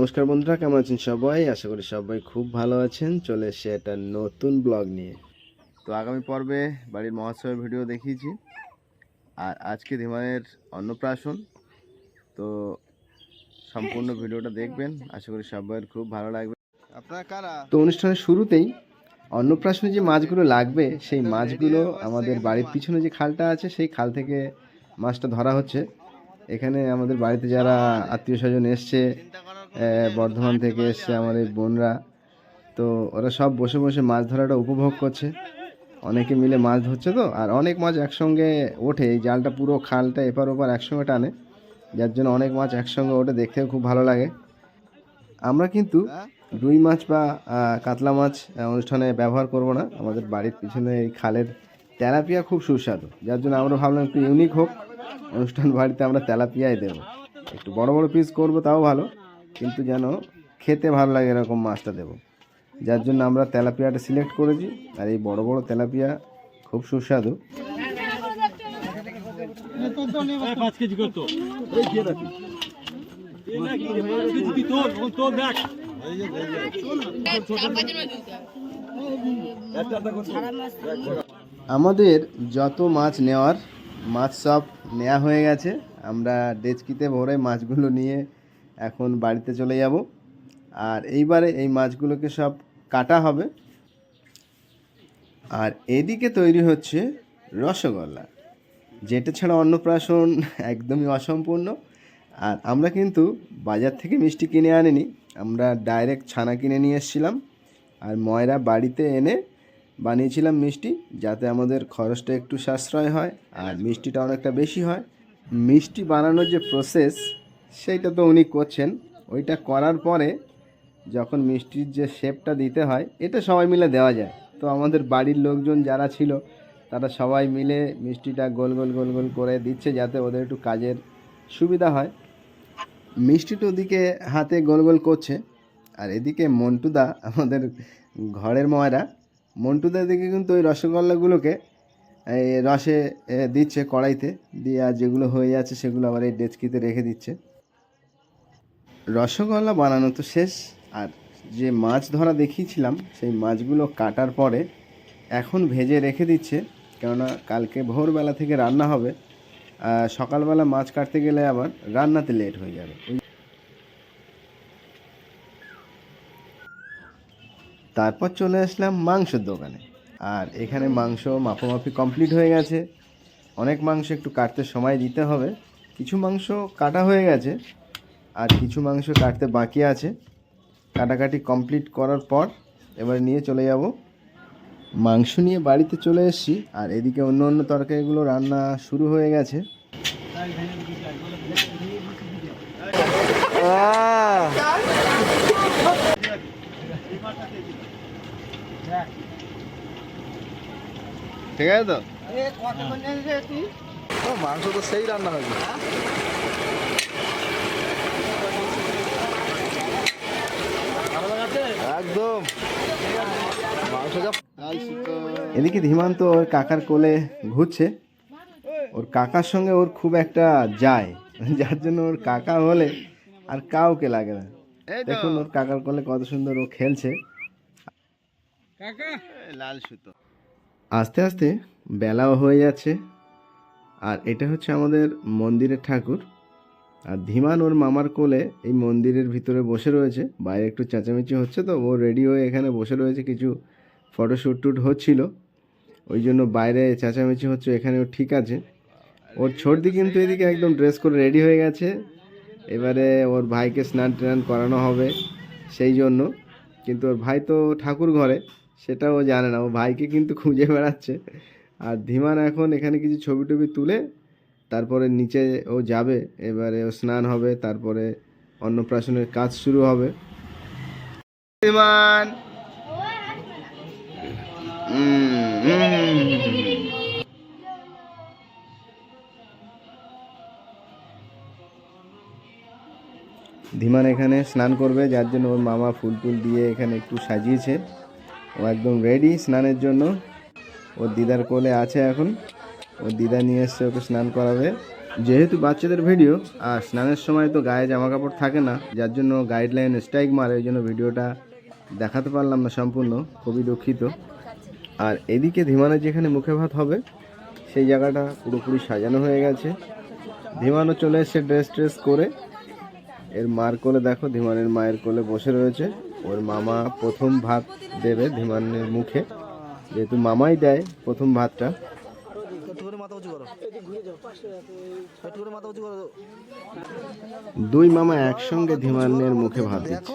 নমস্কার বন্ধুরা, কেমন আছেন সবাই? আশা করি সবাই খুব ভালো আছেন। চলে এসে একটা নতুন ব্লগ নিয়ে। তো আগামী পর্বে বাড়ির মহোৎসবের ভিডিও দেখিয়েছি। আর আজকে ধীমানের অন্নপ্রাশন। তো সম্পূর্ণ ভিডিওটা দেখবেন। আশা করি সবাইয়ের খুব ভালো লাগবে। আপনারা কারা? তো অনুষ্ঠানের শুরুতেই অন্নপ্রাশনে যে মাছগুলো লাগবে, সেই মাছগুলো আমাদের বাড়ির পিছনে যে খালটা আছে, সেই খাল থেকে মাছটা ধরা হচ্ছে। এখানে আমাদের বাড়িতে যারা আত্মীয় স্বজন এসছে বর্ধমান থেকে এসছে আমার এই বোনরা। তো ওরা সব বসে বসে মাছ ধরাটা উপভোগ করছে। অনেকে মিলে মাছ ধরছে তো, আর অনেক মাছ একসঙ্গে ওঠে। এই জালটা পুরো খালটা এপার ওপার একসঙ্গে টানে, যার জন্য অনেক মাছ একসঙ্গে ওঠে, দেখতেও খুব ভালো লাগে। আমরা কিন্তু রুই মাছ বা কাতলা মাছ অনুষ্ঠানে ব্যবহার করব না। আমাদের বাড়ির পিছনে এই খালের তেলাপিয়া খুব সুস্বাদু। যার জন্য আমরা ভাবলাম একটু ইউনিক হোক, অনুষ্ঠান বাড়িতে আমরা তেলাপিয়াই দেবো। একটু বড় বড় পিস করব, তাও ভালো। কিন্তু যেন খেতে ভালো লাগে এরকম মাছটা দেবো। যার জন্য আমরা তেলাপিয়াটা সিলেক্ট করেছি, আর এই বড় বড় তেলাপিয়া খুব সুস্বাদু। আমাদের যত মাছ নেওয়ার, মাছ সব নেওয়া হয়ে গেছে। আমরা ডেচকিতে ভরে মাছগুলো নিয়ে এখন বাড়িতে চলে যাব। আর এইবারে এই মাছগুলোকে সব কাটা হবে। আর এদিকে তৈরি হচ্ছে রসগোল্লা, যেটা ছাড়া অন্নপ্রাশন একদমই অসম্পূর্ণ। আর আমরা কিন্তু বাজার থেকে মিষ্টি কিনে আনিনি, আমরা ডাইরেক্ট ছানা কিনে নিয়ে এসেছিলাম। আর ময়রা বাড়িতে এনে বানিয়েছিলাম মিষ্টি, যাতে আমাদের খরচটা একটু সাশ্রয় হয় আর মিষ্টিটা অনেকটা বেশি হয়। মিষ্টি বানানোর যে প্রসেস সেইটা তো উনি করছেন। ওইটা করার পরে যখন মিষ্টির যে শেপটা দিতে হয়, এটা সবাই মিলে দেওয়া যায়। তো আমাদের বাড়ির লোকজন যারা ছিল, তারা সবাই মিলে মিষ্টিটা গোল গোল গোল গোল করে দিচ্ছে যাতে ওদের একটু কাজের সুবিধা হয়। মিষ্টিটা ওদিকে হাতে গোল গোল করছে। আর এদিকে মন্টুদা, আমাদের ঘরের ময়রা, মন্টুদার দিকে কিন্তু ওই রসগোল্লাগুলোকে রসে দিচ্ছে কড়াইতে। দিয়ে আর যেগুলো হয়ে যাচ্ছে সেগুলো আবার এই ডেচকিতে রেখে দিচ্ছে। রসগোল্লা বানানো তো শেষ, আর যে মাছ ধরা দেখিয়েছিলাম, সেই মাছগুলো কাটার পরে এখন ভেজে রেখে দিচ্ছে, কেননা কালকে ভোরবেলা থেকে রান্না হবে সকালবেলা মাছ কাটতে গেলে আবার রান্নাতে লেট হয়ে যাবে। তারপর চলে আসলাম মাংসের দোকানে, আর এখানে মাংস মাপামাপি কমপ্লিট হয়ে গেছে, অনেক মাংস একটু কাটতে সময় দিতে হবে, কিছু মাংস কাটা হয়ে গেছে আর কিছু মাংস কাটতে বাকি আছে। কাটাকাটি কমপ্লিট করার পর এবার নিয়ে চলে যাব। মাংস নিয়ে বাড়িতে চলে এসেছি আর এদিকে অন্য অন্য তরকারিগুলো রান্না শুরু হয়ে গেছে। ঠিক আছে তো? মাংস তো সেই রান্না হয়েছে। একদম। এদিকে ধীমান্ত ওর কাকার কোলে ঘুরছে। ওর কাকার সঙ্গে ওর খুব একটা যায়। যার জন্য ওর কাকা হলে আর কাউকে লাগে না। দেখুন ওর কাকার কোলে কত সুন্দর ও খেলছে। কাকা। লাল সুতো। আস্তে আস্তে বেলাও হয়ে যাচ্ছে। আর এটা হচ্ছে আমাদের মন্দিরের ঠাকুর। আর ধীমান ওর মামার কোলে এই মন্দিরের ভিতরে বসে রয়েছে। বাইরে একটু চেঁচামেচি হচ্ছে তো, ও রেডি হয়ে এখানে বসে রয়েছে। কিছু ফটোশ্যুট টুট হচ্ছিল। ওই জন্য বাইরে চেঁচামেচি হচ্ছে, এখানেও ঠিক আছে। ওর ছোটদি কিন্তু এদিকে একদম ড্রেস করে রেডি হয়ে গেছে। এবারে ওর ভাইকে স্নান টান করানো হবে সেই জন্য। কিন্তু ওর ভাই তো ঠাকুর ঘরে, সেটা ও জানে না। ও ভাইকে কিন্তু খুঁজে বেড়াচ্ছে। আর ধীমান এখন এখানে কিছু ছবি টবি তুলে তারপরে নিচে ও যাবে এবারে ও স্নান হবে তারপরে অন্নপ্রাশনের কাজ শুরু হবে। উম। ধীমান এখানে স্নান করবে যার জন্য ওর মামা ফুল টুল দিয়ে এখানে একটু সাজিয়েছে। ও একদম রেডি স্নানের জন্য। ওর দিদার কোলে আছে এখন। ওর দিদা নিয়ে এসছে ওকে স্নান করাবে। যেহেতু বাচ্চাদের ভিডিও আর স্নানের সময় তো গায়ে জামা কাপড় থাকে না, যার জন্য গাইডলাইন স্ট্রাইক মারে, ওই জন্য ভিডিওটা দেখাতে পারলাম না সম্পূর্ণ, খুবই দুঃখিত। আর এদিকে ধীমানের যেখানে মুখে ভাত হবে, সেই জায়গাটা পুরোপুরি সাজানো হয়ে গেছে। ধীমানও চলে এসছে ড্রেস ট্রেস করে। এর মার কোলে দেখো, ধীমানের মায়ের কোলে বসে রয়েছে। ওর মামা প্রথম ভাত দেবে ধীমানের মুখে। যেহেতু মামাই দেয় প্রথম ভাতটা একটু করে মাথা উঁচু করো একটু করে মাথা উঁচু করো দুই মামা একসঙ্গে ধীমানের মুখে ভাত দিচ্ছে।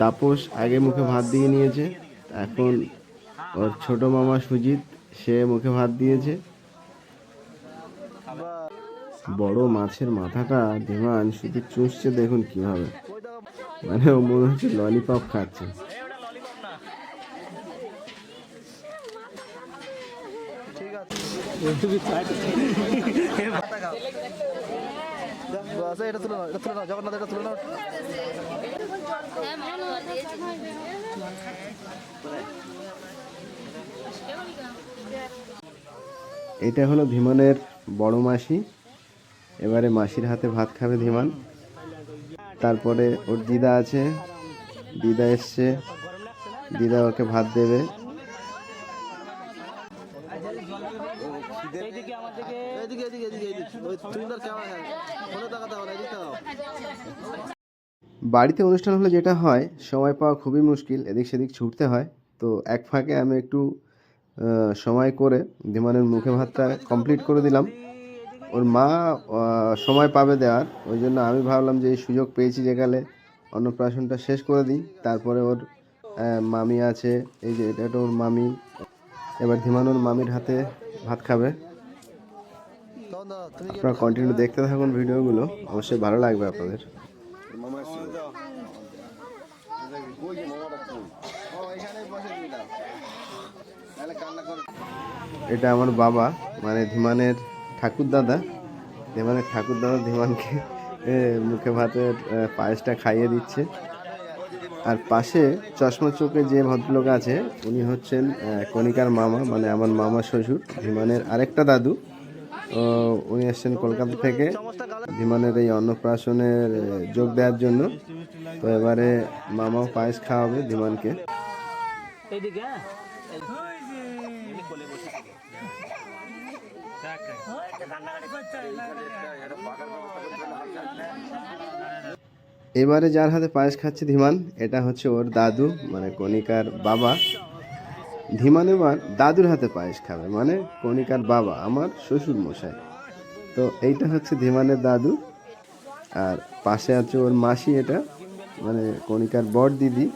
তাপস আগে মুখে ভাত দিয়ে নিয়েছে, এখন ওর ছোট মামা সুজিত, সে মুখে ভাত দিয়েছে। বড় মাছের মাথাটা ধীমান, শুধু চুষছে দেখুন কীভাবে। মানে ও মনে হচ্ছে ললিপপ খাচ্ছে ঠিক আছে এটা হলো ধীমানের বড় মাসি। এবারে মাসির হাতে ভাত খাবে ধীমান। তারপরে ওর দিদা আছে। দিদা এসছে। দিদা ওকে ভাত দেবে এদিকে এদিকে এদিকে এদিকে ওই হ্যাঁ? ফোনে তাকাও বাড়িতে অনুষ্ঠান হলে যেটা হয়, সময় পাওয়া খুবই মুশকিল, এদিক সেদিক ছুটতে হয়। তো এক ফাঁকে আমি একটু সময় করে ধীমানের মুখে ভাতটা কমপ্লিট করে দিলাম। ওর মা সময় পাবে দেওয়ার, ওই জন্য আমি ভাবলাম যে এই সুযোগ পেয়েছি যেকালে অন্নপ্রাশনটা শেষ করে দিই। তারপরে ওর মামি আছে, এই যে এটা ওর মামি। এবার ধীমানুর মামির হাতে ভাত খাবে। দাও আপনারা কন্টিনিউ দেখতে থাকুন ভিডিওগুলো। অবশ্যই ভালো লাগবে আপনাদের। এটা আমার বাবা মানে ধীমানের ঠাকুর দাদা ধীমানের ঠাকুর দাদা ধীমানকে মুখে ভাতের পায়েসটা খাইয়ে দিচ্ছে। আর পাশে চশমা চোখে যে ভদ্রলোক আছে, উনি হচ্ছেন কণিকার মামা মানে আমার মামা শ্বশুর, ধীমানের আরেকটা দাদু। উনি এসছেন কলকাতা থেকে। ধীমানের এই অন্নপ্রাশনের যোগ দেওয়ার জন্য। তো এবারে মামাও পায়েস খাওয়াবে ধীমানকে এবারে যার হাতে পায়েস খাচ্ছে ধীমান এটা হচ্ছে ওর দাদু মানে কণিকার বাবা। ধীমান এবার দাদুর হাতে পায়েস খাবে। মানে কণিকার বাবা, আমার শ্বশুর মশাই। তো এইটা হচ্ছে ধীমানের দাদু। আর পাশে আছে ওর মাসি এটা মানে কণিকার বড় দিদি।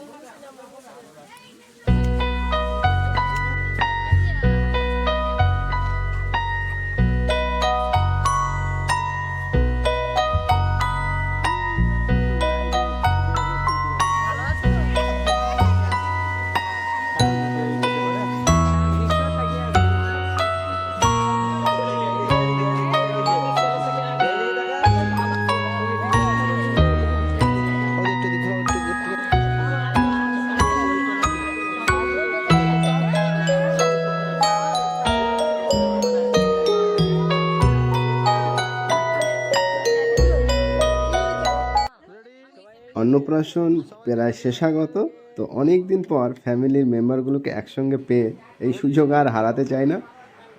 অন্নপ্রাশন প্রায় শেষাগত, তো অনেক দিন পর ফ্যামিলির মেম্বারগুলোকে একসঙ্গে পেয়ে এই সুযোগ আর হারাতে চাই না।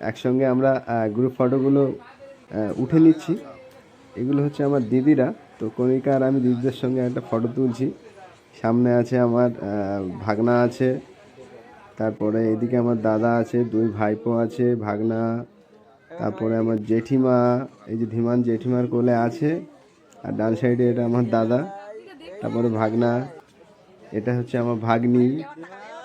একসঙ্গে আমরা গ্রুপ ফটোগুলো উঠে নিচ্ছি। এগুলো হচ্ছে আমার দিদিরা, তো কণিকা আর আমি দিদিদের সঙ্গে একটা ফটো তুলছি। সামনে আছে আমার ভাগনা আছে, তারপরে এদিকে আমার দাদা আছে, দুই ভাইপো আছে, ভাগনা, তারপরে আমার জেঠিমা, এই যে ধীমান জেঠিমার কোলে আছে, আর ডান সাইডে এটা আমার দাদা। তারপরে ভাগনা, এটা হচ্ছে আমার ভাগ্নি।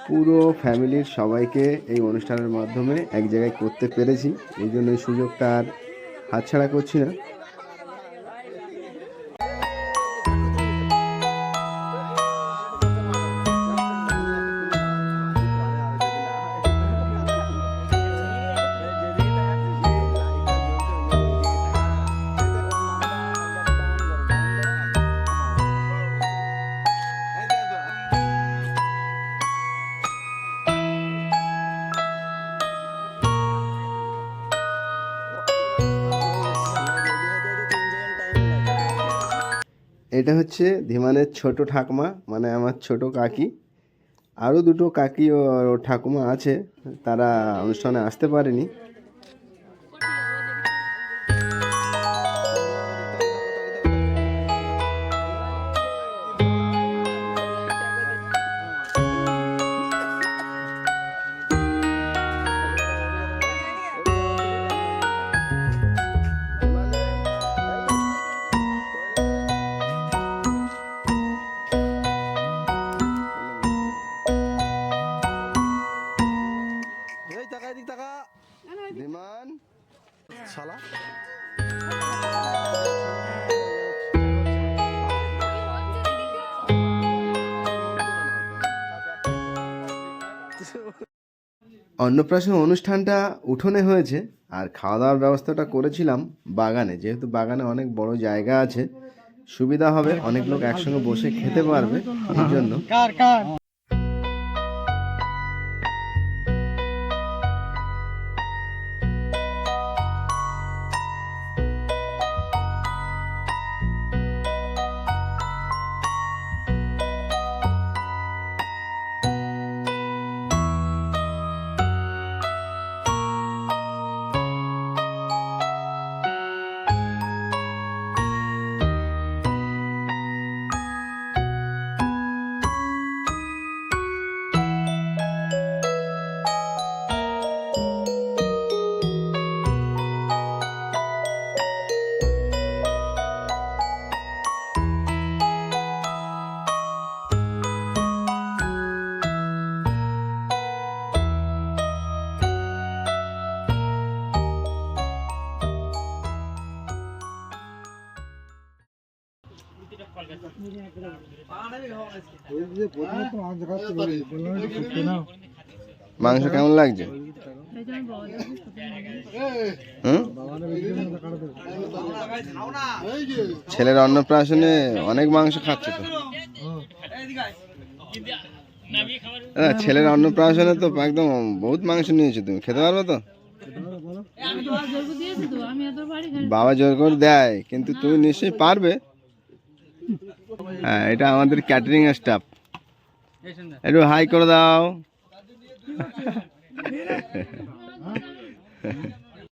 পুরো ফ্যামিলির সবাইকে এই অনুষ্ঠানের মাধ্যমে এক জায়গায় করতে পেরেছি, এই জন্য এই সুযোগটা আর হাতছাড়া করছি না। এটা হচ্ছে ধীমানের ছোট ঠাকমা মানে আমার ছোট কাকি। আরও দুটো কাকি ও ঠাকুমা আছে, তারা অনুষ্ঠানে আসতে পারেনি। শালা অন্নপ্রাশন অনুষ্ঠানটা উঠোনে হয়েছে আর খাওয়া দাওয়ার ব্যবস্থাটা করেছিলাম বাগানে। যেহেতু বাগানে অনেক বড় জায়গা আছে সুবিধা হবে অনেক লোক একসঙ্গে বসে খেতে পারবে এই জন্য। মাংস কেমন লাগছে? ছেলের অন্নপ্রাশনে অনেক মাংস খাচ্ছে তো। ছেলের অন্নপ্রাশনে তো একদম বহুত মাংস নিয়েছো তুমি। খেতে পারবে তো? বাবা জোর করে দেয়, কিন্তু তুমি নিশ্চয়ই পারবে। হ্যাঁ, এটা আমাদের ক্যাটারিং স্টাফ একটু হাই করে দাও।